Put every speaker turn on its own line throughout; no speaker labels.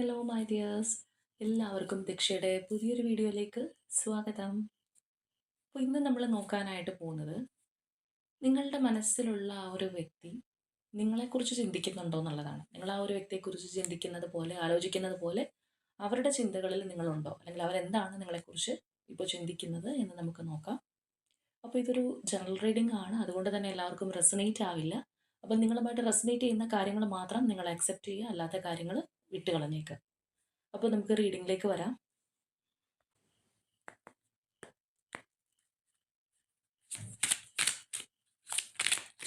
Hello my dears എല്ലാവർക്കും ദക്ഷയുടെ പുതിയൊരു വീഡിയോയിലേക്ക് സ്വാഗതം. അപ്പോൾ ഇന്ന് നമ്മൾ നോക്കാനായിട്ട് പോകുന്നത് നിങ്ങളുടെ മനസ്സിലുള്ള ആ ഒരു വ്യക്തി നിങ്ങളെക്കുറിച്ച് ചിന്തിക്കുന്നുണ്ടോ എന്നുള്ളതാണ്. നിങ്ങൾ ആ ഒരു വ്യക്തിയെക്കുറിച്ച് ചിന്തിക്കുന്നത് പോലെ ആലോചിക്കുന്നത് പോലെ അവരുടെ ചിന്തകളിൽ നിങ്ങളുണ്ടോ? അല്ലെങ്കിൽ അവരെന്താണ് നിങ്ങളെക്കുറിച്ച് ഇപ്പോൾ ചിന്തിക്കുന്നത് എന്ന് നമുക്ക് നോക്കാം. അപ്പോൾ ഇതൊരു ജനറൽ റീഡിംഗ് ആണ്. അതുകൊണ്ട് തന്നെ എല്ലാവർക്കും റെസനേറ്റ് ആവില്ല. അപ്പോൾ നിങ്ങളുമായിട്ട് റെസനേറ്റ് ചെയ്യുന്ന കാര്യങ്ങൾ മാത്രം നിങ്ങൾ അക്സെപ്റ്റ് ചെയ്യുക. അല്ലാത്ത കാര്യങ്ങൾ വിട്ടുകളഞ്ഞേക്കുക അപ്പോൾ നമുക്ക് റീഡിങ്ങിലേക്ക് വരാം.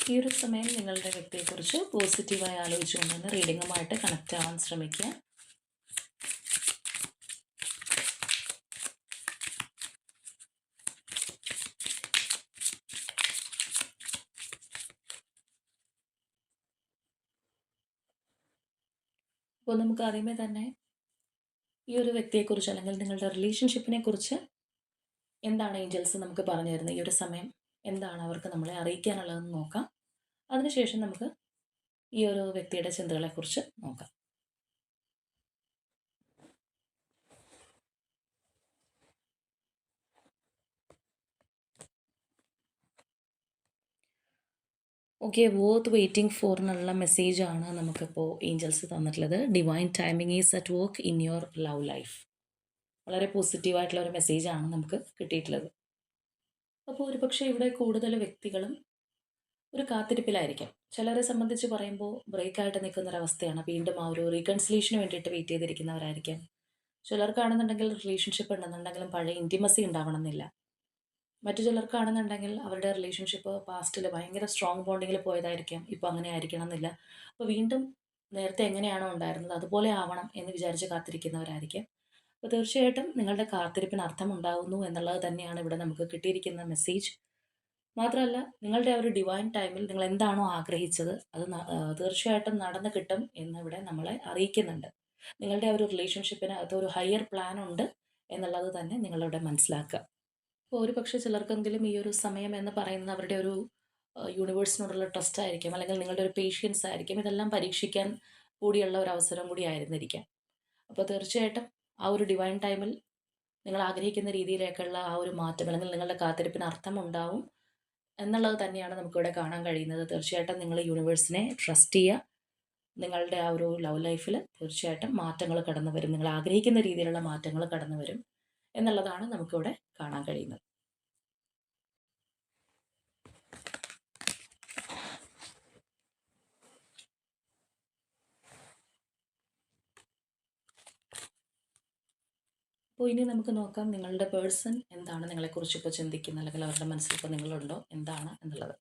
ഈ ഒരു സമയം നിങ്ങളുടെ വ്യക്തിയെക്കുറിച്ച് പോസിറ്റീവായി ആലോചിച്ചുകൊണ്ട് തന്നെ റീഡിങ്ങുമായിട്ട് കണക്റ്റ് ആവാൻ ശ്രമിക്കുക. അപ്പോൾ നമുക്ക് ആദ്യമേ തന്നെ ഈ ഒരു വ്യക്തിയെക്കുറിച്ച് അല്ലെങ്കിൽ നിങ്ങളുടെ റിലേഷൻഷിപ്പിനെ കുറിച്ച് എന്താണ് ഏഞ്ചൽസ് നമുക്ക് പറഞ്ഞു തരുന്നത്? ഈ ഒരു സമയം എന്താണ് അവർക്ക് നമ്മളെ അറിയിക്കാനുള്ളതെന്ന് നോക്കാം. അതിനുശേഷം നമുക്ക് ഈ ഒരു വ്യക്തിയുടെ ചിന്തകളെക്കുറിച്ച് നോക്കാം. ഓക്കെ വോത്ത് വെയിറ്റിംഗ് ഫോർ എന്നുള്ള മെസ്സേജാണ് നമുക്കിപ്പോൾ ഏഞ്ചൽസ് തന്നിട്ടുള്ളത്. Divine timing is at work in your love life വളരെ പോസിറ്റീവായിട്ടുള്ള ഒരു മെസ്സേജാണ് നമുക്ക് കിട്ടിയിട്ടുള്ളത്. അപ്പോൾ ഒരുപക്ഷെ ഇവിടെ കൂടുതൽ വ്യക്തികളും ഒരു കാത്തിരിപ്പിലായിരിക്കാം. ചിലരെ സംബന്ധിച്ച് പറയുമ്പോൾ ബ്രേക്കായിട്ട് നിൽക്കുന്ന ഒരവസ്ഥയാണ് വീണ്ടും ആ ഒരു റീകൺസിലേഷന് വേണ്ടിയിട്ട് വെയിറ്റ് ചെയ്തിരിക്കുന്നവരായിരിക്കാം. ചിലർക്കാണെന്നുണ്ടെങ്കിൽ റിലേഷൻഷിപ്പ് ഉണ്ടെന്നുണ്ടെങ്കിലും പഴയ ഇന്റിമസി ഉണ്ടാവണമെന്നില്ല. മറ്റു ചിലർക്കാണെന്നുണ്ടെങ്കിൽ അവരുടെ റിലേഷൻഷിപ്പ് പാസ്റ്റിൽ ഭയങ്കര സ്ട്രോങ് ബോണ്ടിങ്ങിൽ പോയതായിരിക്കാം. ഇപ്പോൾ അങ്ങനെ ആയിരിക്കണം എന്നില്ല അപ്പോൾ വീണ്ടും നേരത്തെ എങ്ങനെയാണോ ഉണ്ടായിരുന്നത് അതുപോലെ ആവണം എന്ന് വിചാരിച്ച് കാത്തിരിക്കുന്നവരായിരിക്കാം. അപ്പോൾ തീർച്ചയായിട്ടും നിങ്ങളുടെ കാത്തിരിപ്പിന് അർത്ഥമുണ്ടാകുന്നു എന്നുള്ളത് തന്നെയാണ് ഇവിടെ നമുക്ക് കിട്ടിയിരിക്കുന്ന മെസ്സേജ് മാത്രമല്ല നിങ്ങളുടെ ആ ഒരു ഡിവൈൻ ടൈമിൽ നിങ്ങൾ എന്താണോ ആഗ്രഹിച്ചത് അത് തീർച്ചയായിട്ടും നടന്നു കിട്ടും എന്നിവിടെ നമ്മളെ അറിയിക്കുന്നുണ്ട്. നിങ്ങളുടെ ആ ഒരു റിലേഷൻഷിപ്പിന് അകത്ത് ഒരു ഹയർ പ്ലാൻ ഉണ്ട് എന്നുള്ളത് തന്നെ നിങ്ങളിവിടെ മനസ്സിലാക്കുക. അപ്പോൾ ഒരു പക്ഷേ ചിലർക്കെങ്കിലും ഈ ഒരു സമയം എന്ന് പറയുന്നത് അവരുടെ ഒരു യൂണിവേഴ്സിനോടുള്ള ട്രസ്റ്റ് ആയിരിക്കും. അല്ലെങ്കിൽ നിങ്ങളുടെ ഒരു പേഷ്യൻസ് ആയിരിക്കും. ഇതെല്ലാം പരീക്ഷിക്കാൻ കൂടിയുള്ള ഒരു അവസരം കൂടി ആയിരുന്നിരിക്കാം. അപ്പോൾ തീർച്ചയായിട്ടും ആ ഒരു ഡിവൈൻ ടൈമിൽ നിങ്ങൾ ആഗ്രഹിക്കുന്ന രീതിയിലേക്കുള്ള ആ ഒരു മാറ്റം അല്ലെങ്കിൽ നിങ്ങളുടെ കാത്തിരിപ്പിന് അർത്ഥമുണ്ടാവും എന്നുള്ളത് തന്നെയാണ് നമുക്കിവിടെ കാണാൻ കഴിയുന്നത്. തീർച്ചയായിട്ടും നിങ്ങൾ യൂണിവേഴ്സിനെ ട്രസ്റ്റ് ചെയ്യുക. നിങ്ങളുടെ ആ ഒരു ലവ് ലൈഫിൽ തീർച്ചയായിട്ടും മാറ്റങ്ങൾ കടന്നു വരും നിങ്ങൾ ആഗ്രഹിക്കുന്ന രീതിയിലുള്ള മാറ്റങ്ങൾ കടന്നു വരും എന്നുള്ളതാണ് നമുക്കിവിടെ കാണാൻ കഴിയുന്നത്. അപ്പോൾ ഇനി നമുക്ക് നോക്കാം നിങ്ങളുടെ പേഴ്സൺ എന്താണ് നിങ്ങളെക്കുറിച്ച് ഇപ്പോൾ ചിന്തിക്കുന്നത് അല്ലെങ്കിൽ അവരുടെ മനസ്സിൽ ഇപ്പോൾ നിങ്ങളുണ്ടോ? എന്താണ് എന്നുള്ളത്.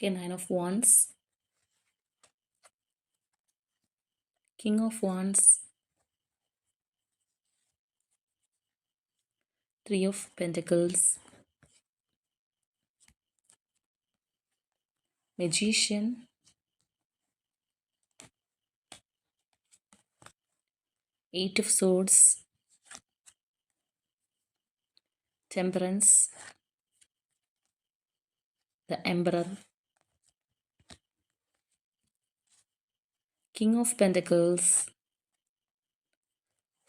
Okay, Nine of Wands, King of Wands, Three of Pentacles, Magician, Eight of Swords, Temperance, the Emperor, King of Pentacles,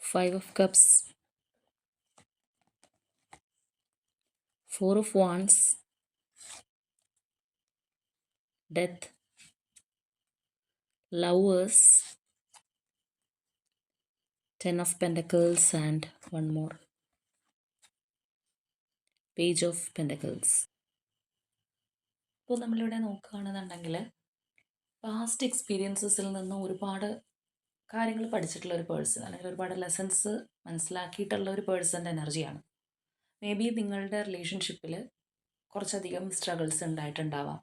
Five of Cups, Four of Wands, Death, Lovers, Ten of Pentacles, and one more. Page of Pentacles. ഇപ്പോൾ നമ്മളിവിടെ നോക്കുകയാണെന്നുണ്ടെങ്കിൽ past എക്സ്പീരിയൻസസിൽ നിന്ന് ഒരുപാട് കാര്യങ്ങൾ പഠിച്ചിട്ടുള്ള ഒരു person അല്ലെങ്കിൽ ഒരുപാട് ലെസൺസ് മനസ്സിലാക്കിയിട്ടുള്ള ഒരു പേഴ്സന്റെ എനർജിയാണ് മേ ബി നിങ്ങളുടെ റിലേഷൻഷിപ്പിൽ കുറച്ചധികം സ്ട്രഗിൾസ് ഉണ്ടായിട്ടുണ്ടാവാം.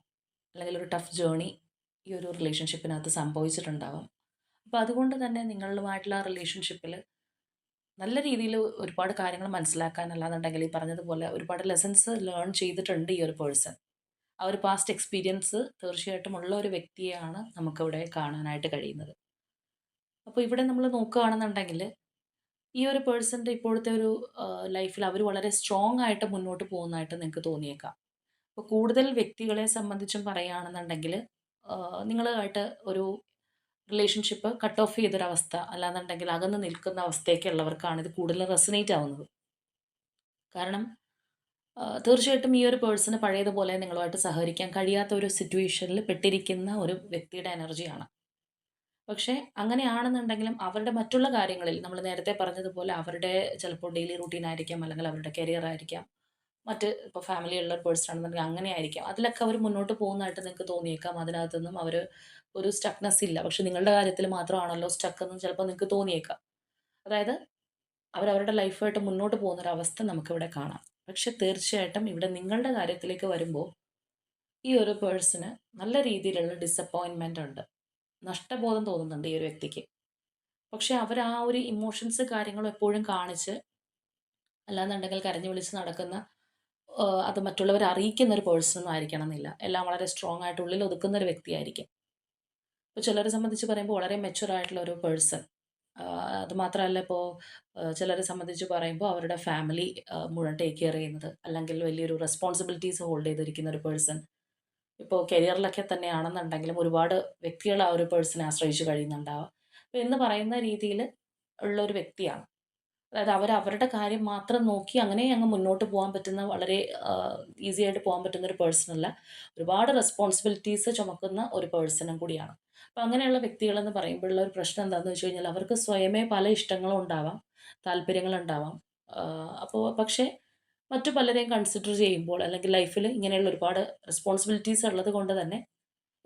അല്ലെങ്കിൽ ഒരു ടഫ് ജേണി ഈ ഒരു റിലേഷൻഷിപ്പിനകത്ത് സംഭവിച്ചിട്ടുണ്ടാവാം. അപ്പോൾ അതുകൊണ്ട് തന്നെ നിങ്ങളുമായിട്ടുള്ള റിലേഷൻഷിപ്പിൽ നല്ല രീതിയിൽ ഒരുപാട് കാര്യങ്ങൾ മനസ്സിലാക്കാൻ അല്ലാന്നുണ്ടെങ്കിൽ ഈ പറഞ്ഞതുപോലെ ഒരുപാട് ലെസൺസ് ലേൺ ചെയ്തിട്ടുണ്ട് ഈ ഒരു പേഴ്സൺ ആ ഒരു പാസ്റ്റ് എക്സ്പീരിയൻസ് തീർച്ചയായിട്ടും ഉള്ള ഒരു വ്യക്തിയെയാണ് നമുക്കിവിടെ കാണാനായിട്ട് കഴിയുന്നത്. അപ്പോൾ ഇവിടെ നമ്മൾ നോക്കുകയാണെന്നുണ്ടെങ്കിൽ ഈ ഒരു പേഴ്സന്റെ ഇപ്പോഴത്തെ ഒരു ലൈഫിൽ അവർ വളരെ സ്ട്രോങ് ആയിട്ട് മുന്നോട്ട് പോകുന്നതായിട്ട് നിങ്ങൾക്ക് തോന്നിയേക്കാം. അപ്പോൾ കൂടുതൽ വ്യക്തികളെ സംബന്ധിച്ചും പറയുകയാണെന്നുണ്ടെങ്കിൽ നിങ്ങളായിട്ട് ഒരു റിലേഷൻഷിപ്പ് കട്ട് ഓഫ് ചെയ്തൊരവസ്ഥ അല്ലാന്നുണ്ടെങ്കിൽ അകന്ന് നിൽക്കുന്ന അവസ്ഥയൊക്കെ ഉള്ളവർക്കാണ് ഇത് കൂടുതൽ റെസനേറ്റ് ആവുന്നത്. കാരണം തീർച്ചയായിട്ടും ഈ ഒരു പേഴ്സണ് പഴയതുപോലെ നിങ്ങളുമായിട്ട് സഹകരിക്കാൻ കഴിയാത്ത ഒരു സിറ്റുവേഷനിൽ പെട്ടിരിക്കുന്ന ഒരു വ്യക്തിയുടെ എനർജിയാണ്. പക്ഷേ അങ്ങനെയാണെന്നുണ്ടെങ്കിലും അവരുടെ മറ്റുള്ള കാര്യങ്ങളിൽ നമ്മൾ നേരത്തെ പറഞ്ഞതുപോലെ അവരുടെ ചിലപ്പോൾ ഡെയിലി റൂട്ടീൻ ആയിരിക്കാം അല്ലെങ്കിൽ അവരുടെ കരിയർ ആയിരിക്കാം മറ്റ് ഇപ്പോൾ ഫാമിലി ഉള്ള പേഴ്സൺ ആണെന്നുണ്ടെങ്കിൽ അങ്ങനെ ആയിരിക്കാം അതിലൊക്കെ അവർ മുന്നോട്ട് പോകുന്നതായിട്ട് നിങ്ങൾക്ക് തോന്നിയേക്കാം. അതിനകത്തൊന്നും അവർ ഒരു സ്റ്റക്നെസ് ഇല്ല. പക്ഷെ നിങ്ങളുടെ കാര്യത്തിൽ മാത്രമാണല്ലോ സ്റ്റക്ക് എന്ന് ചിലപ്പോൾ നിങ്ങൾക്ക് തോന്നിയേക്കാം. അതായത് അവരവരുടെ ലൈഫായിട്ട് മുന്നോട്ട് പോകുന്ന ഒരു അവസ്ഥ നമുക്കിവിടെ കാണാം. പക്ഷെ തീർച്ചയായിട്ടും ഇവിടെ നിങ്ങളുടെ കാര്യത്തിലേക്ക് വരുമ്പോൾ ഈ ഒരു പേഴ്സണ് നല്ല രീതിയിലുള്ള ഡിസപ്പോയിൻമെന്റ് ഉണ്ട്. നഷ്ടബോധം തോന്നുന്നുണ്ട് ഈ ഒരു വ്യക്തിക്ക്. പക്ഷെ അവർ ആ ഒരു ഇമോഷൻസ് കാര്യങ്ങളും എപ്പോഴും കാണിച്ച് അല്ലാന്നുണ്ടെങ്കിൽ കരഞ്ഞു വിളിച്ച് നടക്കുന്ന അത് മറ്റുള്ളവർ അറിയിക്കുന്ന ഒരു പേഴ്സൺ ഒന്നും ആയിരിക്കണം എന്നില്ല എല്ലാം വളരെ സ്ട്രോങ് ആയിട്ട് ഉള്ളിൽ ഒതുക്കുന്ന ഒരു വ്യക്തിയായിരിക്കും. ഇപ്പോൾ ചിലരെ സംബന്ധിച്ച് പറയുമ്പോൾ വളരെ മെച്ചുവർ ആയിട്ടുള്ള ഒരു പേഴ്സൺ അത് മാത്രമല്ല ഇപ്പോൾ ചിലരെ സംബന്ധിച്ച് പറയുമ്പോൾ അവരുടെ ഫാമിലി മുഴുവൻ ടേക്ക് കെയർ ചെയ്യുന്നത്. അല്ലെങ്കിൽ വലിയൊരു റെസ്പോൺസിബിലിറ്റീസ് ഹോൾഡ് ചെയ്തിരിക്കുന്ന ഒരു പേഴ്സൺ ഇപ്പോൾ കരിയറിലൊക്കെ തന്നെയാണെന്നുണ്ടെങ്കിലും ഒരുപാട് വ്യക്തികൾ ആ ഒരു പേഴ്സണെ ആശ്രയിച്ച് കഴിയുന്നുണ്ടാവാം. അപ്പോൾ എന്ന് പറയുന്ന രീതിയിൽ ഉള്ള ഒരു വ്യക്തിയാണ്. അതായത് അവർ അവരുടെ കാര്യം മാത്രം നോക്കി അങ്ങനെ അങ്ങ് മുന്നോട്ട് പോകാൻ പറ്റുന്ന വളരെ ഈസി ആയിട്ട് പോകാൻ പറ്റുന്ന ഒരു പേഴ്സൺ അല്ല. ഒരുപാട് റെസ്പോൺസിബിലിറ്റീസ് ചുമക്കുന്ന ഒരു പേഴ്സണും കൂടിയാണ്. അപ്പം അങ്ങനെയുള്ള വ്യക്തികളെന്ന് പറയുമ്പോഴുള്ള ഒരു പ്രശ്നം എന്താണെന്ന് വെച്ച് കഴിഞ്ഞാൽ അവർക്ക് സ്വയമേ പല ഇഷ്ടങ്ങളും ഉണ്ടാവാം താല്പര്യങ്ങളുണ്ടാവാം അപ്പോൾ പക്ഷേ മറ്റു പലരെയും കൺസിഡർ ചെയ്യുമ്പോൾ അല്ലെങ്കിൽ ലൈഫിൽ ഇങ്ങനെയുള്ള ഒരുപാട് റെസ്പോൺസിബിലിറ്റീസ് ഉള്ളത് കൊണ്ട് തന്നെ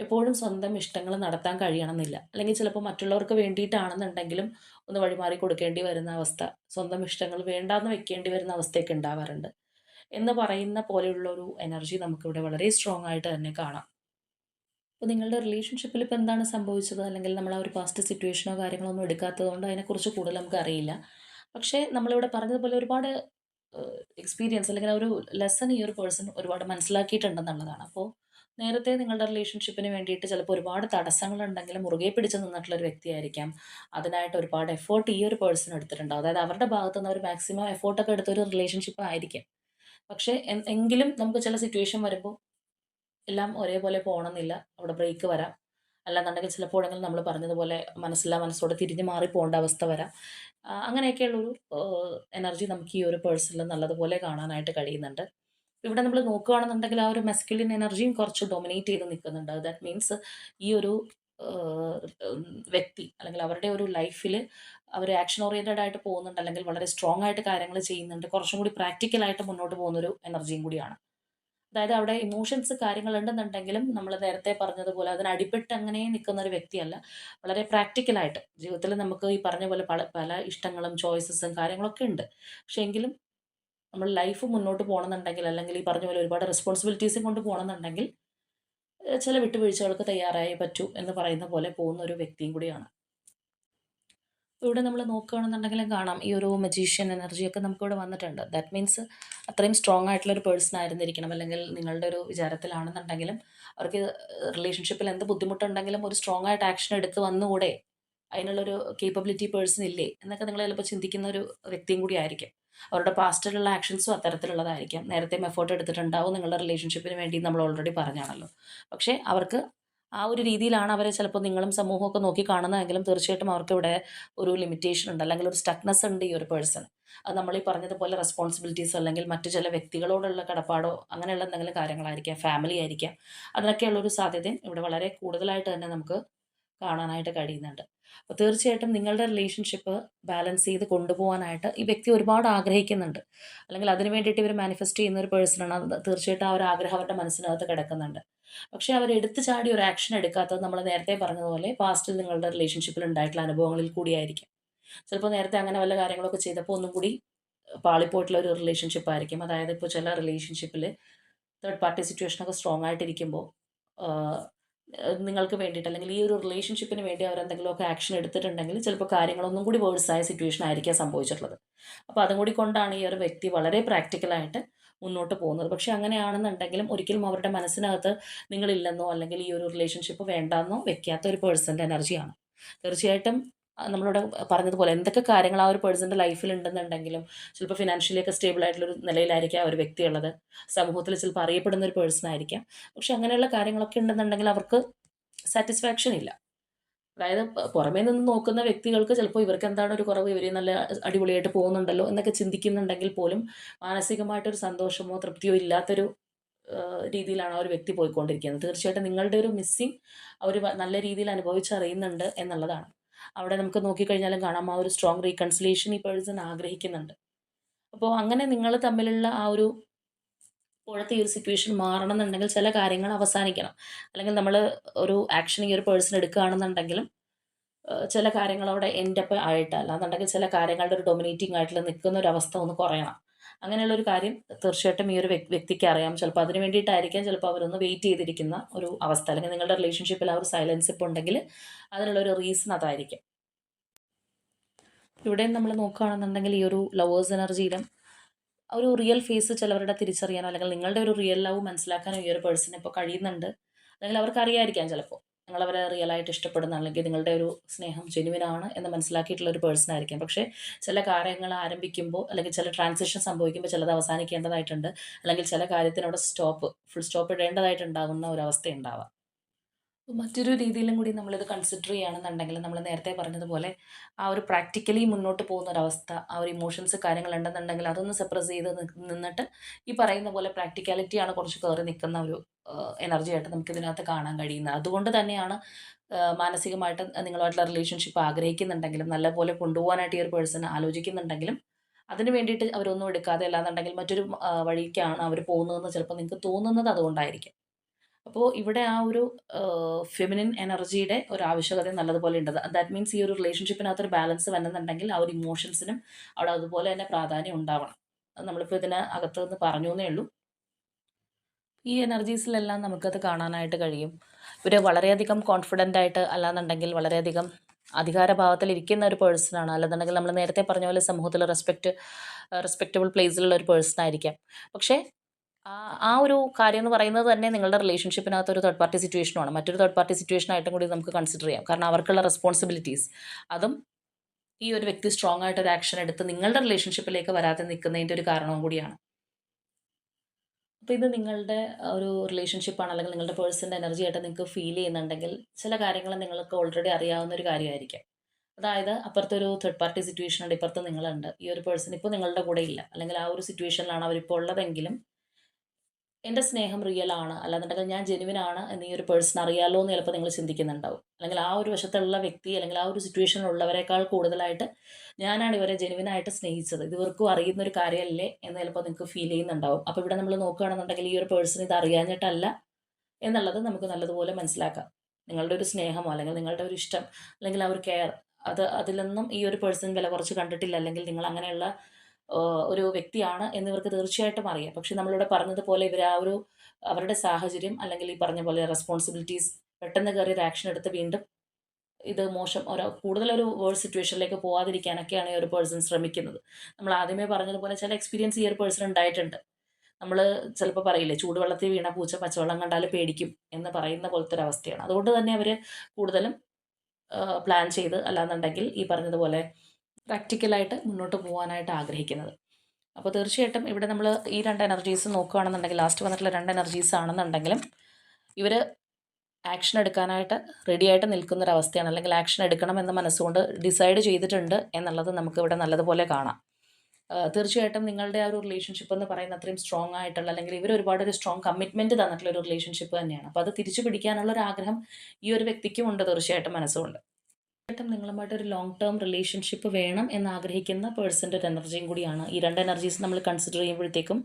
എപ്പോഴും സ്വന്തം ഇഷ്ടങ്ങൾ നടത്താൻ കഴിയണമെന്നില്ല. അല്ലെങ്കിൽ ചിലപ്പോൾ മറ്റുള്ളവർക്ക് വേണ്ടിയിട്ടാണെന്നുണ്ടെങ്കിലും ഒന്ന് വഴിമാറി കൊടുക്കേണ്ടി വരുന്ന അവസ്ഥ സ്വന്തം ഇഷ്ടങ്ങൾ വേണ്ടാന്ന് വെക്കേണ്ടി വരുന്ന അവസ്ഥയൊക്കെ ഉണ്ടാവാറുണ്ട്. എന്ന് പറയുന്ന പോലെയുള്ള ഒരു എനർജി നമുക്കിവിടെ വളരെ സ്ട്രോങ് ആയിട്ട് തന്നെ കാണാം. അപ്പോൾ നിങ്ങളുടെ റിലേഷൻഷിപ്പിൽ ഇപ്പോൾ എന്താണ് സംഭവിച്ചത്? അല്ലെങ്കിൽ നമ്മൾ ആ ഒരു പാസ്റ്റ് സിറ്റുവേഷനോ കാര്യങ്ങളോ ഒന്നും എടുക്കാത്തത് കൊണ്ട് അതിനെക്കുറിച്ച് കൂടുതൽ നമുക്ക് അറിയില്ല. പക്ഷേ നമ്മളിവിടെ പറഞ്ഞതുപോലെ ഒരുപാട് എക്സ്പീരിയൻസ് അല്ലെങ്കിൽ ഒരു ലെസൺ ഈ ഒരു പേഴ്സൺ ഒരുപാട് മനസ്സിലാക്കിയിട്ടുണ്ടെന്നുള്ളതാണ്. അപ്പോൾ നേരത്തെ നിങ്ങളുടെ റിലേഷൻഷിപ്പിന് വേണ്ടിയിട്ട് ചിലപ്പോൾ ഒരുപാട് തടസ്സങ്ങളുണ്ടെങ്കിലും മുറുകെ പിടിച്ച് നിന്നിട്ടുള്ള ഒരു വ്യക്തിയായിരിക്കാം. അതിനായിട്ട് ഒരുപാട് എഫേർട്ട് ഈ ഒരു പേഴ്സൺ എടുത്തിട്ടുണ്ടാവും അതായത് അവരുടെ ഭാഗത്തു നിന്ന് ഒരു മാക്സിമം എഫേർട്ടൊക്കെ എടുത്തൊരു റിലേഷൻഷിപ്പ് ആയിരിക്കും. പക്ഷേ എങ്കിലും നമുക്ക് ചില സിറ്റുവേഷൻ വരുമ്പോൾ എല്ലാം ഒരേപോലെ പോകണമെന്നില്ല അവിടെ ബ്രേക്ക് വരാം. അല്ലാന്നുണ്ടെങ്കിൽ ചിലപ്പോഴെങ്കിലും നമ്മൾ പറഞ്ഞതുപോലെ മനസ്സില്ല മനസ്സോടെ തിരിഞ്ഞ് മാറി പോകേണ്ട അവസ്ഥ വരാം. അങ്ങനെയൊക്കെയുള്ളൊരു എനർജി നമുക്ക് ഈ ഒരു പേഴ്സണിൽ നല്ലതുപോലെ കാണാനായിട്ട് കഴിയുന്നുണ്ട്. ഇവിടെ നമ്മൾ നോക്കുകയാണെന്നുണ്ടെങ്കിൽ ആ ഒരു മെസ്കുലിൻ എനർജിയും കുറച്ച് ഡൊമിനേറ്റ് ചെയ്ത് നിൽക്കുന്നുണ്ട്. ദാറ്റ് മീൻസ് ഈ ഒരു വ്യക്തി അല്ലെങ്കിൽ അവരുടെ ഒരു ലൈഫിൽ അവർ ആക്ഷൻ ഓറിയന്റഡ് ആയിട്ട് പോകുന്നുണ്ട് അല്ലെങ്കിൽ വളരെ സ്ട്രോങ് ആയിട്ട് കാര്യങ്ങൾ ചെയ്യുന്നുണ്ട്. കുറച്ചും കൂടി പ്രാക്ടിക്കലായിട്ട് മുന്നോട്ട് പോകുന്നൊരു എനർജിയും കൂടിയാണ്. അതായത് അവിടെ ഇമോഷൻസ് കാര്യങ്ങൾ ഉണ്ടെന്നുണ്ടെങ്കിലും നമ്മൾ നേരത്തെ പറഞ്ഞതുപോലെ അതിന് അടിപ്പെട്ട് അങ്ങനെ നിൽക്കുന്ന ഒരു വ്യക്തിയല്ല. വളരെ പ്രാക്ടിക്കലായിട്ട് ജീവിതത്തിൽ നമുക്ക് ഈ പറഞ്ഞ പോലെ പല പല ഇഷ്ടങ്ങളും ചോയ്സസും കാര്യങ്ങളൊക്കെ ഉണ്ട്. പക്ഷേ എങ്കിലും നമ്മൾ ലൈഫ് മുന്നോട്ട് പോകണമെന്നുണ്ടെങ്കിൽ അല്ലെങ്കിൽ ഈ പറഞ്ഞ പോലെ ഒരുപാട് റെസ്പോൺസിബിലിറ്റീസും കൊണ്ട് പോകണമെന്നുണ്ടെങ്കിൽ ചില വിട്ടുവീഴ്ചകൾക്ക് തയ്യാറായേ പറ്റൂ എന്ന് പറയുന്ന പോലെ പോകുന്ന ഒരു വ്യക്തിയും കൂടിയാണ്. ഇവിടെ നമ്മൾ നോക്കുകയാണെന്നുണ്ടെങ്കിലും കാണാം ഈ ഒരു മജീഷ്യൻ എനർജിയൊക്കെ നമുക്കിവിടെ വന്നിട്ടുണ്ട്. ദാറ്റ് മീൻസ് അത്രയും സ്ട്രോങ് ആയിട്ടുള്ള ഒരു പേഴ്സൺ ആയിരുന്നിരിക്കണം അല്ലെങ്കിൽ നിങ്ങളുടെ ഒരു വിചാരത്തിലാണെന്നുണ്ടെങ്കിലും അവർക്ക് റിലേഷൻഷിപ്പിൽ എന്ത് ബുദ്ധിമുട്ടുണ്ടെങ്കിലും ഒരു സ്ട്രോങ് ആയിട്ട് ആക്ഷൻ എടുത്ത് വന്നുകൂടെ അതിനുള്ളൊരു കേപ്പബിലിറ്റി പേഴ്സൺ ഇല്ലേ എന്നൊക്കെ നിങ്ങൾ ചിലപ്പോൾ ചിന്തിക്കുന്ന ഒരു വ്യക്തിയും കൂടി ആയിരിക്കും. അവരുടെ പാസ്റ്റിലുള്ള ആക്ഷൻസും അത്തരത്തിലുള്ളതായിരിക്കാം. നേരത്തെ എഫേർട്ട് എടുത്തിട്ടുണ്ടാവും നിങ്ങളുടെ റിലേഷൻഷിപ്പിന് വേണ്ടി നമ്മൾ ഓൾറെഡി പറഞ്ഞാണല്ലോ. പക്ഷേ അവർക്ക് ആ ഒരു രീതിയിലാണ് അവരെ ചിലപ്പോൾ നിങ്ങളും സമൂഹമൊക്കെ നോക്കി കാണുന്നതെങ്കിലും തീർച്ചയായിട്ടും അവർക്ക് ഇവിടെ ഒരു ലിമിറ്റേഷൻ ഉണ്ട്. അല്ലെങ്കിൽ ഒരു സ്റ്റക്നെസ് ഉണ്ട് ഈ ഒരു പേഴ്സൺ അത് നമ്മൾ ഈ പറഞ്ഞതുപോലെ റെസ്പോൺസിബിലിറ്റീസ് അല്ലെങ്കിൽ മറ്റു ചില വ്യക്തികളോടുള്ള കടപ്പാടോ അങ്ങനെയുള്ള എന്തെങ്കിലും കാര്യങ്ങളായിരിക്കാം. ഫാമിലി ആയിരിക്കാം. അതിനൊക്കെയുള്ള ഒരു സാധ്യതയും ഇവിടെ വളരെ കൂടുതലായിട്ട് തന്നെ നമുക്ക് കാണാനായിട്ട് കഴിയുന്നുണ്ട്. അപ്പോൾ തീർച്ചയായിട്ടും നിങ്ങളുടെ റിലേഷൻഷിപ്പ് ബാലൻസ് ചെയ്ത് കൊണ്ടുപോകാനായിട്ട് ഈ വ്യക്തി ഒരുപാട് ആഗ്രഹിക്കുന്നുണ്ട്. അല്ലെങ്കിൽ അതിന് വേണ്ടിയിട്ട് ഇവർ മാനിഫെസ്റ്റ് ചെയ്യുന്ന ഒരു പേഴ്സണാണ് അത് തീർച്ചയായിട്ടും ആ ഒരു ആഗ്രഹം അവരുടെ മനസ്സിനകത്ത് കിടക്കുന്നുണ്ട്. പക്ഷേ അവർ എടുത്തു ചാടി ഒരു ആക്ഷൻ എടുക്കാത്തത് നമ്മൾ നേരത്തെ പറഞ്ഞതുപോലെ പാസ്റ്റിൽ നിങ്ങളുടെ റിലേഷൻഷിപ്പിൽ ഉണ്ടായിട്ടുള്ള അനുഭവങ്ങളിൽ കൂടിയായിരിക്കും. ചിലപ്പോൾ നേരത്തെ അങ്ങനെ വല്ല കാര്യങ്ങളൊക്കെ ചെയ്തപ്പോൾ ഒന്നും കൂടി പാളിപ്പോയിട്ടുള്ള ഒരു റിലേഷൻഷിപ്പ് ആയിരിക്കും. അതായത് ഇപ്പോൾ ചില റിലേഷൻഷിപ്പിൽ തേർഡ് പാർട്ടി സിറ്റുവേഷനൊക്കെ സ്ട്രോങ് ആയിട്ടിരിക്കുമ്പോൾ നിങ്ങൾക്ക് വേണ്ടിയിട്ട് അല്ലെങ്കിൽ ഈ ഒരു റിലേഷൻഷിപ്പിന് വേണ്ടി അവർ എന്തെങ്കിലുമൊക്കെ ആക്ഷൻ എടുത്തിട്ടുണ്ടെങ്കിൽ ചിലപ്പോൾ കാര്യങ്ങളൊന്നും കൂടി വേഴ്സായ സിറ്റുവേഷൻ ആയിരിക്കാം സംഭവിച്ചിട്ടുള്ളത്. അപ്പോൾ അതും കൂടി കൊണ്ടാണ് ഈ ഒരു വ്യക്തി വളരെ പ്രാക്ടിക്കലായിട്ട് മുന്നോട്ട് പോകുന്നത്. പക്ഷേ അങ്ങനെയാണെന്നുണ്ടെങ്കിലും ഒരിക്കലും അവരുടെ മനസ്സിനകത്ത് നിങ്ങളില്ലെന്നോ അല്ലെങ്കിൽ ഈ ഒരു റിലേഷൻഷിപ്പ് വേണ്ടാന്നോ വെക്കാത്ത ഒരു പേഴ്സന്റെ എനർജിയാണ് തീർച്ചയായിട്ടും നമ്മളോട് പറഞ്ഞതുപോലെ എന്തൊക്കെ കാര്യങ്ങൾ ആ ഒരു പേഴ്സന്റെ ലൈഫിൽ ഉണ്ടെന്നുണ്ടെങ്കിലും ചിലപ്പോൾ ഫിനാൻഷ്യലി ഒക്കെ സ്റ്റേബിൾ ആയിട്ടുള്ളൊരു നിലയിലായിരിക്കാം ആ ഒരു വ്യക്തി ഉള്ളത് സമൂഹത്തിൽ ചിലപ്പോൾ അറിയപ്പെടുന്ന ഒരു പേഴ്സൺ ആയിരിക്കാം. പക്ഷെ അങ്ങനെയുള്ള കാര്യങ്ങളൊക്കെ ഉണ്ടെന്നുണ്ടെങ്കിൽ അവർക്ക് സാറ്റിസ്ഫാക്ഷൻ ഇല്ല. അതായത് പുറമേ നിന്ന് നോക്കുന്ന വ്യക്തികൾക്ക് ചിലപ്പോൾ ഇവർക്ക് എന്താണ് ഒരു കുറവ് ഇവർ നല്ല അടിപൊളിയായിട്ട് പോകുന്നുണ്ടല്ലോ എന്നൊക്കെ ചിന്തിക്കുന്നുണ്ടെങ്കിൽ പോലും മാനസികമായിട്ടൊരു സന്തോഷമോ തൃപ്തിയോ ഇല്ലാത്തൊരു രീതിയിലാണ് ആ ഒരു വ്യക്തി പോയിക്കൊണ്ടിരിക്കുന്നത്. തീർച്ചയായിട്ടും നിങ്ങളുടെ ഒരു മിസ്സിങ് അവർ നല്ല രീതിയിൽ അനുഭവിച്ചറിയുന്നുണ്ട് എന്നുള്ളതാണ്. അവിടെ നമുക്ക് നോക്കിക്കഴിഞ്ഞാലും കാണാം ആ ഒരു സ്ട്രോങ് റീകൺസിലേഷൻ ഈ പേഴ്സൺ ആഗ്രഹിക്കുന്നുണ്ട്. അപ്പോൾ അങ്ങനെ നിങ്ങൾ തമ്മിലുള്ള ആ ഒരു ഇപ്പോഴത്തെ ഈ ഒരു സിറ്റുവേഷൻ മാറണം എന്നുണ്ടെങ്കിൽ ചില കാര്യങ്ങൾ അവസാനിക്കണം. അല്ലെങ്കിൽ നമ്മൾ ഒരു ആക്ഷൻ ഈ ഒരു പേഴ്സൺ എടുക്കുകയാണെന്നുണ്ടെങ്കിലും ചില കാര്യങ്ങൾ അവിടെ എൻഡപ്പ് അപ്പ് ആയിട്ട് അല്ലാന്നുണ്ടെങ്കിൽ ചില കാര്യങ്ങളുടെ ഒരു ഡൊമിനേറ്റിംഗ് ആയിട്ടുള്ള നിൽക്കുന്ന ഒരു അവസ്ഥ ഒന്ന് കുറയണം. അങ്ങനെയുള്ള ഒരു കാര്യം തീർച്ചയായിട്ടും ഈ ഒരു വ്യക്തിക്ക് അറിയാം. ചിലപ്പോൾ അതിന് വേണ്ടിയിട്ടായിരിക്കാം ചിലപ്പോൾ അവരൊന്ന് വെയിറ്റ് ചെയ്തിരിക്കുന്ന ഒരു അവസ്ഥ. അല്ലെങ്കിൽ നിങ്ങളുടെ റിലേഷൻഷിപ്പിൽ ആ ഒരു സൈലൻസ് ഇപ്പോൾ ഉണ്ടെങ്കിൽ അതിനുള്ള ഒരു റീസൺ അതായിരിക്കും. ഇവിടെ നമ്മൾ നോക്കുകയാണെന്നുണ്ടെങ്കിൽ ഈ ഒരു ലവേഴ്സ് എനർജിയിലും ഒരു റിയൽ ഫേസ് ചിലവരുടെ തിരിച്ചറിയാനോ അല്ലെങ്കിൽ നിങ്ങളുടെ ഒരു റിയൽ ലവ് മനസ്സിലാക്കാനോ ഈ ഒരു പേഴ്സൺ ഇപ്പോൾ കഴിയുന്നുണ്ട്. അല്ലെങ്കിൽ അവർക്ക് അറിയായിരിക്കാം ചിലപ്പോൾ നിങ്ങൾ അവരെ റിയലായിട്ട് ഇഷ്ടപ്പെടുന്ന അല്ലെങ്കിൽ നിങ്ങളുടെ ഒരു സ്നേഹം ജെനുവിനാണ് എന്ന് മനസ്സിലാക്കിയിട്ടുള്ള ഒരു പേഴ്സൺ ആയിരിക്കാം. പക്ഷേ ചില കാര്യങ്ങൾ ആരംഭിക്കുമ്പോൾ അല്ലെങ്കിൽ ചില ട്രാൻസിഷൻ സംഭവിക്കുമ്പോൾ ചിലത് അവസാനിക്കേണ്ടതായിട്ടുണ്ട്. അല്ലെങ്കിൽ ചില കാര്യത്തിനവിടെ സ്റ്റോപ്പ് ഫുൾ സ്റ്റോപ്പ് ഇടേണ്ടതായിട്ടുണ്ടാകുന്ന ഒരവസ്ഥ ഉണ്ടാവാം. മറ്റൊരു രീതിയിലും കൂടി നമ്മളിത് കൺസിഡർ ചെയ്യുകയാണെന്നുണ്ടെങ്കിൽ നമ്മൾ നേരത്തെ പറഞ്ഞതുപോലെ ആ ഒരു പ്രാക്ടിക്കലി മുന്നോട്ട് പോകുന്ന ഒരവസ്ഥ ആ ഒരു ഇമോഷൻസ് കാര്യങ്ങൾ ഉണ്ടെന്നുണ്ടെങ്കിൽ അതൊന്ന് സെപ്രസ് ചെയ്ത് നിന്നിട്ട് ഈ പറയുന്ന പോലെ പ്രാക്ടിക്കാലിറ്റിയാണ് കുറച്ച് കയറി നിൽക്കുന്ന ഒരു എനർജി ആയിട്ട് നമുക്ക് ഇതിനകത്ത് കാണാൻ കഴിയുന്നത്. അതുകൊണ്ട് തന്നെയാണ് മാനസികമായിട്ട് നിങ്ങളുമായിട്ടുള്ള റിലേഷൻഷിപ്പ് ആഗ്രഹിക്കുന്നുണ്ടെങ്കിലും നല്ലപോലെ കൊണ്ടുപോകാനായിട്ട് ഈ ഒരു പേഴ്സൺ ആലോചിക്കുന്നുണ്ടെങ്കിലും അതിന് വേണ്ടിയിട്ട് അവരൊന്നും എടുക്കാതെ അല്ലാന്നുണ്ടെങ്കിൽ മറ്റൊരു വഴിക്കാണ് അവർ പോകുന്നതെന്ന് ചിലപ്പോൾ നിങ്ങൾക്ക് തോന്നുന്നത് അതുകൊണ്ടായിരിക്കും. അപ്പോൾ ഇവിടെ ആ ഒരു ഫെമിനിൻ എനർജിയുടെ ഒരു ആവശ്യകത നല്ലതുപോലെ ഉണ്ട്. ദാറ്റ് മീൻസ് ഈ ഒരു റിലേഷൻഷിപ്പിനകത്ത് ഒരു ബാലൻസ് വന്നെന്നുണ്ടെങ്കിൽ ആ ഒരു ഇമോഷൻസിനും അവിടെ അതുപോലെ തന്നെ പ്രാധാന്യം ഉണ്ടാവണം. നമ്മളിപ്പോൾ ഇതിന് അകത്ത് നിന്ന് പറഞ്ഞു എന്നേ ഉള്ളൂ. ഈ എനർജീസിലെല്ലാം നമുക്കത് കാണാനായിട്ട് കഴിയും. ഇവർ വളരെയധികം കോൺഫിഡന്റ് ആയിട്ട് അല്ലാന്നുണ്ടെങ്കിൽ വളരെയധികം അധികാരഭാവത്തിൽ ഇരിക്കുന്ന ഒരു പേഴ്സണാണ് അല്ലെന്നുണ്ടെങ്കിൽ നമ്മൾ നേരത്തെ പറഞ്ഞ പോലെ സമൂഹത്തിൽ റെസ്പെക്റ്റ് റെസ്പെക്റ്റബിൾ പ്ലേസിലുള്ള ഒരു പേഴ്സൺ ആയിരിക്കാം. പക്ഷേ ആ ഒരു കാര്യം എന്ന് പറയുന്നത് തന്നെ നിങ്ങളുടെ റിലേഷൻഷിപ്പിനകത്ത് ഒരു തേർഡ് പാർട്ടി സിറ്റുവേഷനുമാണ് മറ്റൊരു തേർഡ് പാർട്ടി സിറ്റുവേഷൻ ആയിട്ടും കൂടി നമുക്ക് കൺസിഡർ ചെയ്യാം. കാരണം അവർക്കുള്ള റെസ്പോൺസിബിലിറ്റീസ് അതും ഈ ഒരു വ്യക്തി സ്ട്രോങ് ആയിട്ട് ഒരു ആക്ഷൻ എടുത്ത് നിങ്ങളുടെ റിലേഷൻഷിപ്പിലേക്ക് വരാതെ നിൽക്കുന്നതിന്റെ ഒരു കാരണവും കൂടിയാണ്. അപ്പോൾ ഇത് നിങ്ങളുടെ ഒരു റിലേഷൻഷിപ്പാണ് അല്ലെങ്കിൽ നിങ്ങളുടെ പേഴ്സന്റെ എനർജി ആയിട്ട് നിങ്ങൾക്ക് ഫീൽ ചെയ്യുന്നുണ്ടെങ്കിൽ ചില കാര്യങ്ങൾ നിങ്ങൾക്ക് ഓൾറെഡി അറിയാവുന്ന ഒരു കാര്യമായിരിക്കാം. അതായത് അപ്പുറത്തെ ഒരു തേർഡ് പാർട്ടി സിറ്റുവേഷൻ ഉണ്ട് ഇപ്പുറത്ത് നിങ്ങളുണ്ട്. ഈ ഒരു പേഴ്സൺ ഇപ്പോൾ നിങ്ങളുടെ കൂടെ ഇല്ല. അല്ലെങ്കിൽ ആ ഒരു സിറ്റുവേഷനിലാണ് അവരിപ്പോൾ ഉള്ളതെങ്കിലും എന്റെ സ്നേഹം റിയൽ ആണ്. അല്ലാന്നുണ്ടെങ്കിൽ ഞാൻ ജെനുവിൻ ആണ് എന്ന് ഈ ഒരു പേഴ്സൺ അറിയാലോ എന്ന് ചിലപ്പോൾ നിങ്ങൾ ചിന്തിക്കുന്നുണ്ടാവും. അല്ലെങ്കിൽ ആ ഒരു വശത്തുള്ള വ്യക്തി അല്ലെങ്കിൽ ആ ഒരു സിറ്റുവേഷനിലുള്ളവരെക്കാൾ കൂടുതലായിട്ട് ഞാനാണ് ഇവരെ ജെനുവിനായിട്ട് സ്നേഹിച്ചത്. ഇത് ഇവർക്കും അറിയുന്ന ഒരു കാര്യമല്ലേ എന്ന് ചിലപ്പോൾ നിങ്ങൾക്ക് ഫീൽ ചെയ്യുന്നുണ്ടാവും. അപ്പോൾ ഇവിടെ നമ്മൾ നോക്കുകയാണെന്നുണ്ടെങ്കിൽ ഈ ഒരു പേഴ്സൺ ഇത് അറിയാഞ്ഞിട്ടല്ല എന്നുള്ളത് നമുക്ക് നല്ലതുപോലെ മനസ്സിലാക്കാം. നിങ്ങളുടെ ഒരു സ്നേഹമോ അല്ലെങ്കിൽ നിങ്ങളുടെ ഒരു ഇഷ്ടം അല്ലെങ്കിൽ ആ ഒരു കെയർ അത് അതിലൊന്നും ഈ ഒരു പേഴ്സൺ വില കുറച്ച് കണ്ടിട്ടില്ല അല്ലെങ്കിൽ നിങ്ങൾ അങ്ങനെയുള്ള ഒരു വ്യക്തിയാണ് എന്നിവർക്ക് തീർച്ചയായിട്ടും അറിയാം. പക്ഷെ നമ്മളിവിടെ പറഞ്ഞതുപോലെ ഇവർ ആ ഒരു അവരുടെ സാഹചര്യം അല്ലെങ്കിൽ ഈ പറഞ്ഞ പോലെ റെസ്പോൺസിബിലിറ്റീസ് പെട്ടെന്ന് കയറി ഒരു ആക്ഷൻ എടുത്ത് വീണ്ടും ഇത് മോശം ഒരു കൂടുതലൊരു വേഴ്സ് സിറ്റുവേഷനിലേക്ക് പോകാതിരിക്കാനൊക്കെയാണ് ഈ ഒരു പേഴ്സൺ ശ്രമിക്കുന്നത്. നമ്മൾ ആദ്യമേ പറഞ്ഞതുപോലെ ചില എക്സ്പീരിയൻസ് ഈ ഒരു പേഴ്സൺ ഉണ്ടായിട്ടുണ്ട്. നമ്മൾ ചിലപ്പോൾ പറയില്ലേ ചൂടുവെള്ളത്തിൽ വീണ പൂച്ച പച്ചവെള്ളം കണ്ടാൽ പേടിക്കും എന്ന് പറയുന്ന പോലത്തെ ഒരു അവസ്ഥയാണ്. അതുകൊണ്ട് തന്നെ അവർ കൂടുതലും പ്ലാൻ ചെയ്ത് അല്ലാന്നുണ്ടെങ്കിൽ ഈ പറഞ്ഞതുപോലെ പ്രാക്ടിക്കലായിട്ട് മുന്നോട്ട് പോകാനായിട്ട് ആഗ്രഹിക്കുന്നത്. അപ്പോൾ തീർച്ചയായിട്ടും ഇവിടെ നമ്മൾ ഈ രണ്ട് എനർജീസ് നോക്കുകയാണെന്നുണ്ടെങ്കിൽ ലാസ്റ്റ് വന്നിട്ടുള്ള രണ്ട് എനർജീസ് ആണെന്നുണ്ടെങ്കിലും ഇവർ ആക്ഷൻ എടുക്കാനായിട്ട് റെഡിയായിട്ട് നിൽക്കുന്ന നിൽക്കുന്നൊരവസ്ഥയാണ്. അല്ലെങ്കിൽ ആക്ഷൻ എടുക്കണമെന്ന് മനസ്സുകൊണ്ട് ഡിസൈഡ് ചെയ്തിട്ടുണ്ട് എന്നുള്ളത് നമുക്ക് ഇവിടെ നല്ലതുപോലെ കാണാം. തീർച്ചയായിട്ടും നിങ്ങളുടെ ആ ഒരു റിലേഷൻഷിപ്പ് എന്ന് പറയുന്ന അത്രയും സ്ട്രോങ് ആയിട്ടുള്ള അല്ലെങ്കിൽ ഇവർ ഒരുപാട് ഒരു സ്ട്രോങ് കമ്മിറ്റ്മെന്റ് തന്നിട്ടുള്ള ഒരു റിലേഷൻഷിപ്പ് തന്നെയാണ്. അപ്പോൾ അത് തിരിച്ചു പിടിക്കാനുള്ള ഒരു ആഗ്രഹം ഈ ഒരു വ്യക്തിക്കും ഉണ്ട് തീർച്ചയായിട്ടും മനസ്സുകൊണ്ട്. തീർച്ചയായിട്ടും നിങ്ങളുമായിട്ട് ഒരു ലോങ് ടേം റിലേഷൻഷിപ്പ് വേണം എന്ന് ആഗ്രഹിക്കുന്ന പേഴ്സന്റെ ഒരു എനർജിയും കൂടിയാണ്. ഈ രണ്ട് എനർജീസ് നമ്മൾ കൺസിഡർ ചെയ്യുമ്പോഴത്തേക്കും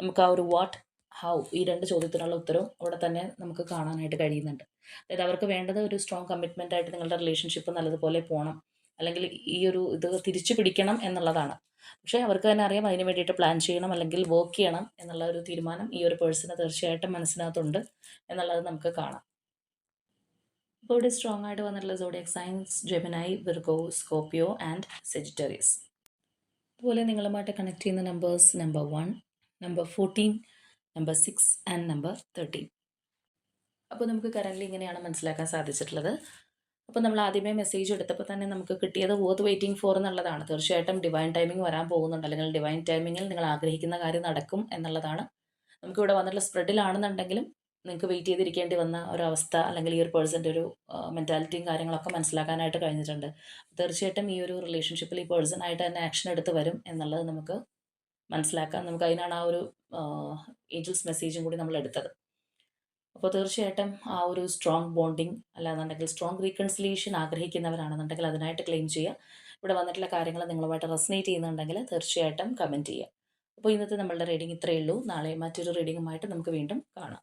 നമുക്ക് ആ ഒരു വാട്ട് ഹൗ ഈ രണ്ട് ചോദ്യത്തിനുള്ള ഉത്തരവും അവിടെ തന്നെ നമുക്ക് കാണാനായിട്ട് കഴിയുന്നുണ്ട്. അതായത് അവർക്ക് വേണ്ടത് ഒരു സ്ട്രോങ് കമ്മിറ്റ്മെന്റ് ആയിട്ട് നിങ്ങളുടെ റിലേഷൻഷിപ്പ് നല്ലതുപോലെ പോകണം അല്ലെങ്കിൽ ഈ ഒരു ഇത് തിരിച്ചു പിടിക്കണം എന്നുള്ളതാണ്. പക്ഷേ അവർക്ക് തന്നെ അറിയാം അതിന് വേണ്ടിയിട്ട് പ്ലാൻ ചെയ്യണം അല്ലെങ്കിൽ വർക്ക് ചെയ്യണം എന്നുള്ള ഒരു തീരുമാനം ഈ ഒരു പേഴ്സണ് തീർച്ചയായിട്ടും മനസ്സിനകത്തുണ്ട് എന്നുള്ളത് നമുക്ക് കാണാം. ഇപ്പോൾ ഇവിടെ സ്ട്രോങ് ആയിട്ട് വന്നിട്ടുള്ള zodiac signs Gemini Virgo Scorpio and Sagittarius അതുപോലെ നിങ്ങളുമായിട്ട് കണക്ട് ചെയ്യുന്ന numbers number one number fourteen number six and number thirteen അപ്പോൾ നമുക്ക് കറന്റ് ഇങ്ങനെയാണ് മനസ്സിലാക്കാൻ സാധിച്ചിട്ടുള്ളത്. അപ്പോൾ നമ്മൾ ആദ്യമേ മെസ്സേജ് എടുത്തപ്പോൾ തന്നെ നമുക്ക് കിട്ടിയത് വോത്ത് വെയിറ്റിംഗ് ഫോർ എന്നുള്ളതാണ്. തീർച്ചയായിട്ടും ഡിവൈൻ ടൈമിംഗ് വരാൻ പോകുന്നുണ്ട്. അല്ലെങ്കിൽ ഡിവൈൻ ടൈമിങ്ങിൽ നിങ്ങൾ ആഗ്രഹിക്കുന്ന കാര്യം നടക്കും എന്നുള്ളതാണ്. നമുക്കിവിടെ വന്നിട്ടുള്ള സ്പ്രെഡിലാണെന്നുണ്ടെങ്കിലും നിങ്ങൾക്ക് വെയിറ്റ് ചെയ്തിരിക്കേണ്ടി വന്ന ഒരവസ്ഥ അല്ലെങ്കിൽ ഈ ഒരു പേഴ്സന്റെ ഒരു മെന്റാലിറ്റിയും കാര്യങ്ങളൊക്കെ മനസ്സിലാക്കാനായിട്ട് കഴിഞ്ഞിട്ടുണ്ട്. തീർച്ചയായിട്ടും ഈ ഒരു റിലേഷൻഷിപ്പിൽ ഈ പേഴ്സണായിട്ട് തന്നെ ആക്ഷൻ എടുത്ത് വരും എന്നുള്ളത് നമുക്ക് മനസ്സിലാക്കാം. നമുക്ക് അതിനാണ് ആ ഒരു ഏഞ്ചൽസ് മെസ്സേജും കൂടി നമ്മൾ എടുത്തത്. അപ്പോൾ തീർച്ചയായിട്ടും ആ ഒരു സ്ട്രോങ് ബോണ്ടിങ് അല്ലാന്നുണ്ടെങ്കിൽ സ്ട്രോങ് റീകൺസിലിയേഷൻ ആഗ്രഹിക്കുന്നവരാണെന്നുണ്ടെങ്കിൽ അതിനായിട്ട് ക്ലെയിം ചെയ്യുക. ഇവിടെ വന്നിട്ടുള്ള കാര്യങ്ങൾ നിങ്ങളുമായിട്ട് റെസനേറ്റ് ചെയ്യുന്നുണ്ടെങ്കിൽ തീർച്ചയായിട്ടും കമന്റ് ചെയ്യുക. അപ്പോൾ ഇന്നത്തെ നമ്മളുടെ റീഡിംഗ് ഇത്രയേ ഉള്ളൂ. നാളെ മറ്റൊരു റീഡിങ്ങുമായിട്ട് നമുക്ക് വീണ്ടും കാണാം.